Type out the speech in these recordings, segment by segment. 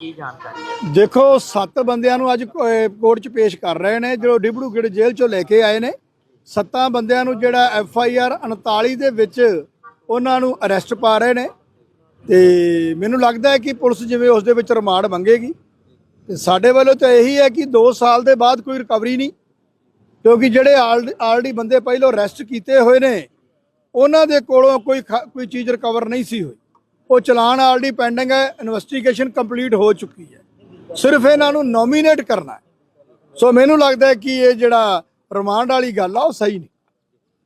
ਕੀ ਜਾਣਕਾਰੀ ਹੈ? ਦੇਖੋ, ਸੱਤ ਬੰਦਿਆਂ ਨੂੰ ਅੱਜ ਕੋ- ਕੋਰਟ 'ਚ ਪੇਸ਼ ਕਰ ਰਹੇ ਨੇ ਜੋ ਡਿਬੜੂਗੜ ਜੇਲ੍ਹ 'ਚੋਂ ਲੈ ਕੇ ਆਏ ਨੇ। ਸੱਤਾਂ ਬੰਦਿਆਂ ਨੂੰ ਜਿਹੜਾ ਐਫ ਆਈ ਆਰ 39 ਦੇ ਵਿੱਚ ਉਹਨਾਂ ਨੂੰ ਅਰੈਸਟ ਪਾ ਰਹੇ ਨੇ। ਤੇ ਮੈਨੂੰ ਲੱਗਦਾ ਹੈ ਕਿ ਪੁਲਿਸ ਜਿਵੇਂ ਉਸ ਦੇ ਵਿੱਚ ਰਿਮਾਂਡ ਮੰਗੇਗੀ। ਤੇ ਸਾਡੇ ਵੱਲੋਂ ਤਾਂ ਇਹੀ ਹੈ ਕਿ 2 ਸਾਲ ਦੇ ਬਾਅਦ ਕੋਈ ਰਿਕਵਰੀ ਨਹੀਂ, ਕਿਉਂਕਿ ਜਿਹੜੇ ਆਲਰੇਡੀ ਬੰਦੇ ਪਹਿਲਾਂ ਅਰੈਸਟ ਕੀਤੇ ਹੋਏ ਨੇ, ਉਹਨਾਂ ਦੇ ਕੋਲੋਂ ਕੋਈ ਖ- ਕੋਈ ਚੀਜ਼ ਰਿਕਵਰ ਨਹੀਂ ਸੀ ਹੋਈ। ਉਹ ਚਲਾਨ ਆਲਰੇਡੀ ਪੈਂਡਿੰਗ ਹੈ ਇਨਵੈਸਟੀਗੇਸ਼ਨ ਕੰਪਲੀਟ ਹੋ ਚੁੱਕੀ ਹੈ। ਸਿਰਫ ਇਹਨਾਂ ਨੂੰ ਨੋਮੀਨੇਟ ਕਰਨਾ ਸੋ ਮੈਨੂੰ ਲੱਗਦਾ ਹੈ ਕਿ ਇਹ ਜਿਹੜਾ ਰਿਮਾਂਡ ਵਾਲੀ ਗੱਲ ਆ ਉਹ ਸਹੀ ਨਹੀਂ।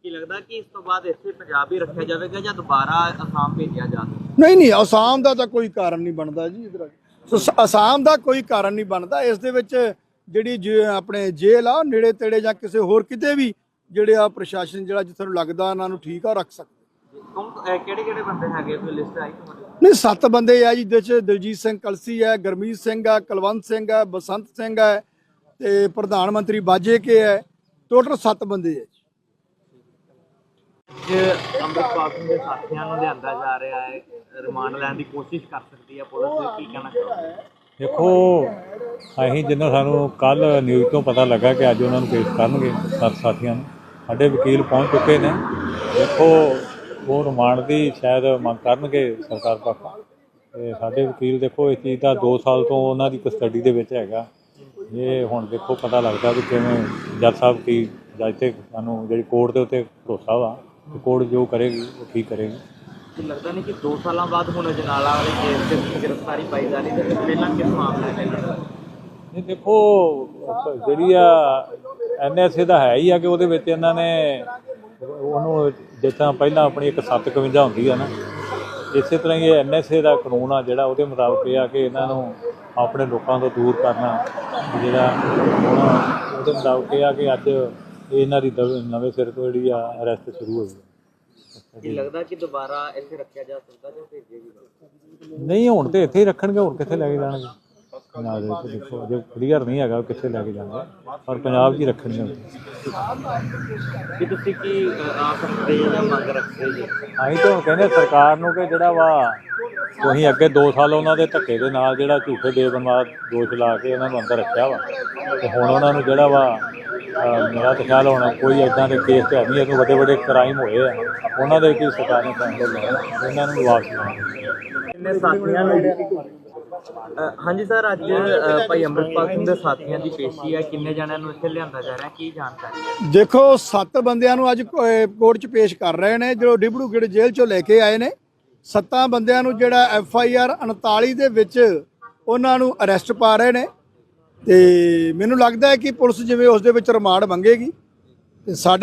ਕੀ ਲੱਗਦਾ ਕਿ ਇਸ ਤੋਂ ਬਾਅਦ ਇੱਥੇ ਪੰਜਾਬ ਹੀ ਰੱਖਿਆ ਜਾਵੇਗਾ ਜਾਂ ਦੁਬਾਰਾ ਅਸਾਮ ਭੇਜਿਆ ਜਾਵੇਗਾ ਨਹੀਂ ਨਹੀਂ ਅਸਾਮ ਦਾ ਤਾਂ ਕੋਈ ਕਾਰਨ ਨਹੀਂ ਬਣਦਾ ਜੀ ਇਧਰ ਸੋ ਅਸਾਮ ਦਾ ਕੋਈ ਕਾਰਨ ਨਹੀਂ ਬਣਦਾ। ਇਸ ਦੇ ਵਿੱਚ ਜਿਹੜੀ ਆਪਣੇ ਜੇਲ੍ਹ ਆ ਨੇੜੇ ਤੇੜੇ ਜਾਂ ਕਿਸੇ ਹੋਰ ਕਿਤੇ ਵੀ ਜਿਹੜੇ ਆ ਪ੍ਰਸ਼ਾਸਨ ਜਿਹੜਾ ਜਿੱਥੇ ਨੂੰ ਲੱਗਦਾ ਇਹਨਾਂ ਨੂੰ ਠੀਕ ਆ ਰੱਖ ਸਕਦੇ। ਕਿਹੜੇ ਕਿਹੜੇ ਬੰਦੇ ਹੈਗੇ ਕੋਈ ਲਿਸਟ ਆਈ ਤੁਹਾਡੀ? ਨਹੀਂ ਸੱਤ ਬੰਦੇ ਆ ਜੀ ਜਿਹਦੇ ਚ ਦਿਲਜੀਤ ਸਿੰਘ ਕਲਸੀ ਹੈ ਗਰਮੀਤ ਸਿੰਘ ਹੈ ਕੁਲਵੰਤ ਸਿੰਘ ਹੈ ਬਸੰਤ ਸਿੰਘ ਹੈ ਤੇ ਪ੍ਰਧਾਨ ਮੰਤਰੀ ਬਾਜੇ ਕੇ ਹੈ। ਟੋਟਲ ਸੱਤ ਬੰਦੇ ਆ ਜੀ। ਅੰਮ੍ਰਿਤਪਾਲ ਸਿੰਘ ਦੇ ਸਾਥੀਆਂ ਨੂੰ ਲਿਆਂਦਾ ਜਾ ਰਿਹਾ ਹੈ ਰਿਮਾਂਡ ਲੈਣ ਦੀ ਕੋਸ਼ਿਸ਼ ਕਰ ਸਕਦੀ ਹੈ ਪੁਲਿਸ ਕੀ ਕਹਿਣਾ ਦੇਖੋ ਅਸੀਂ ਜਿੰਨਾ ਸਾਨੂੰ ਕੱਲ ਨਿਊਜ਼ ਤੋਂ ਪਤਾ ਲੱਗਾ ਕਿ ਅੱਜ ਉਹਨਾਂ ਨੂੰ ਪੇਸ਼ ਕਰਨਗੇ ਸੱਤ ਸਾਥੀਆਂ ਨੂੰ ਸਾਡੇ ਵਕੀਲ ਪਹੁੰਚ ਚੁੱਕੇ ਨੇ। ਦੇਖੋ ਉਹ ਰਿਮਾਂਡ ਦੀ ਸ਼ਾਇਦ ਮੰਗ ਕਰਨਗੇ ਸਰਕਾਰ ਪੱਖੋਂ ਤੇ ਸਾਡੇ ਵਕੀਲ ਦੇਖੋ ਇਸ ਚੀਜ਼ ਦਾ 2 ਸਾਲ ਤੋਂ ਉਹਨਾਂ ਦੀ ਕਸਟਡੀ ਦੇ ਵਿੱਚ ਹੈਗਾ। ਇਹ ਹੁਣ ਦੇਖੋ ਪਤਾ ਲੱਗਦਾ ਵੀ ਕਿਵੇਂ ਜੱਜ ਸਾਹਿਬ ਕੀ ਜੱਜ ਤੇ ਸਾਨੂੰ ਜਿਹੜੀ ਕੋਰਟ ਦੇ ਉੱਤੇ ਭਰੋਸਾ ਵਾ ਕੋਰਟ ਜੋ ਕਰੇਗੀ ਉਹ ਠੀਕ ਕਰੇਗੀ। ਕੀ ਲੱਗਦਾ ਨਹੀਂ ਕਿ 2 ਸਾਲਾਂ ਬਾਅਦ ਹੁਣ ਅਜਨਾਲਾ ਵਾਲੀ ਕੇਸ ਤੇ ਗ੍ਰਿਫਤਾਰੀ ਪਾਈ ਜਾ ਰਹੀ ਤੇ ਪਹਿਲਾਂ ਕਿਸ ਮਾਮਲੇ ਨੇ ਦਾ? ਇਹ ਦੇਖੋ ਜਿਹੜੀ ਆ ਐਨਐਸਏ ਦਾ ਹੈ ਹੀ ਆ ਕਿ ਉਹਦੇ ਵਿੱਚ ਇਹਨਾਂ ਨੇ ਉਹਨੂੰ ਜਿੱਦਾਂ ਪਹਿਲਾਂ ਆਪਣੀ ਇੱਕ 751 ਹੁੰਦੀ ਆ ਨਾ ਇਸੇ ਤਰ੍ਹਾਂ ਹੀ ਇਹ ਐਨਐਸਏ ਦਾ ਕਾਨੂੰਨ ਆ ਜਿਹੜਾ ਉਹਦੇ ਮੁਤਾਬਕ ਇਹ ਆ ਕਿ ਇਹਨਾਂ ਨੂੰ ਆਪਣੇ ਲੋਕਾਂ ਤੋਂ ਦੂਰ ਕਰਨਾ ਜਿਹੜਾ ਉਹਦੇ ਮੁਤਾਬਕ ਇਹ ਆ ਕਿ ਅੱਜ ਇਹਨਾਂ ਦੀ ਦਵ- ਨਵੇਂ ਸਿਰ ਤੋਂ ਜਿਹੜੀ ਆ ਅਰੈਸਟ ਸ਼ੁਰੂ ਹੋਈ ਹੈ ਕੀ ਲੱਗਦਾ ਕਿ ਦੁਬਾਰਾ ਇੱਥੇ ਰੱਖਿਆ ਜਾ ਸਕਦਾ ਜਾਂ ਭੇਜੇਗੀ ਨਹੀਂ ਹੁਣ ਤੇ ਇੱਥੇ ਹੀ ਰੱਖਣਗੇ ਹੋਰ ਕਿੱਥੇ ਲੈ ਕੇ ਜਾਣਗੇ? ਵਿੱਚ ਦੇਖੋ ਜੇ ਕਲੀਅਰ ਨਹੀਂ ਹੈਗਾ ਉਹ ਕਿੱਥੇ ਲੈ ਕੇ ਜਾਣਗੇ ਪਰ ਪੰਜਾਬ 'ਚ ਹੀ ਰੱਖਣਗੇ। ਕਿ ਤੁਸੀਂ ਕੀ ਆਸ ਰੱਖਦੇ ਹੋ ਜਾਂ ਮੰਗ ਰੱਖਦੇ ਜੀ? ਅਸੀਂ ਤਾਂ ਹੁਣ ਕਹਿੰਦੇ ਸਰਕਾਰ ਨੂੰ ਕਿ ਜਿਹੜਾ ਵਾ ਤੁਸੀਂ ਅੱਗੇ 2 ਸਾਲ ਉਹਨਾਂ ਦੇ ਧੱਕੇ ਦੇ ਨਾਲ ਜਿਹੜਾ ਝੂਠੇ ਬੇਬੁਨਿਆਦ ਦੋਸ਼ ਲਾ ਕੇ ਉਹਨਾਂ ਨੂੰ ਅੰਦਰ ਰੱਖਿਆ ਵਾ। ਤੇ ਹੁਣ ਉਹਨਾਂ ਨੂੰ ਜਿਹੜਾ ਵਾ ਮੇਰਾ ਤਾਂ ਖਿਆਲ ਹੋਣਾ ਕੋਈ ਐਦਾਂ ਦੇ ਕੇਸ ਤੇ ਨਹੀਂ ਇਹਨੂੰ ਵੱਡੇ ਵੱਡੇ ਕ੍ਰਾਈਮ ਹੋਏ ਆ। ਉਹਨਾਂ ਦੇ ਕੀ ਸਰਕਾਰ ਨੇ ਫੈਸਲੇ ਲਏ ਉਹਨਾਂ ਨੂੰ ਵਾਪਸ ਲੈਣਾ ਕਿੰਨੇ ਸਾਥੀਆਂ ਨੂੰ ਹਾਂਜੀ ਸਰ, ਅੱਜ ਭਾਈ ਅੰਮ੍ਰਿਤਪਾਲ ਸਿੰਘ ਦੇ ਸਾਥੀਆਂ ਦੀ ਪੇਸ਼ੀ ਹੈ। ਕਿੰਨੇ ਜਣਿਆਂ ਨੂੰ ਇੱਥੇ ਲਿਆਂਦਾ ਜਾ ਰਿਹਾ ਕੀ ਜਾਣਕਾਰੀ ਹੈ? ਦੇਖੋ, ਸੱਤ ਬੰਦਿਆਂ ਨੂੰ ਅੱਜ ਕੋਰਟ 'ਚ ਪੇਸ਼ ਕਰ ਰਹੇ ਨੇ। ਜੋ ਡਿਬੜੂਗੜ ਜੇਲ੍ਹ 'ਚੋਂ ਲੈ ਕੇ ਆਏ ਨੇ, ਸੱਤਾਂ ਬੰਦਿਆਂ ਨੂੰ ਜਿਹੜਾ ਐਫ ਆਈ ਆਰ 39 ਦੇ ਵਿੱਚ ਉਹਨਾਂ ਨੂੰ ਅਰੈਸਟ ਪਾ ਰਹੇ ਨੇ। ਤੇ ਮੈਨੂੰ ਲੱਗਦਾ ਹੈ ਕਿ ਪੁਲਿਸ ਜਿਵੇਂ ਉਸ ਦੇ ਵਿੱਚ ਰਿਮਾਂਡ ਮੰਗੇਗੀ। ਤੇ ਸਾਡੇ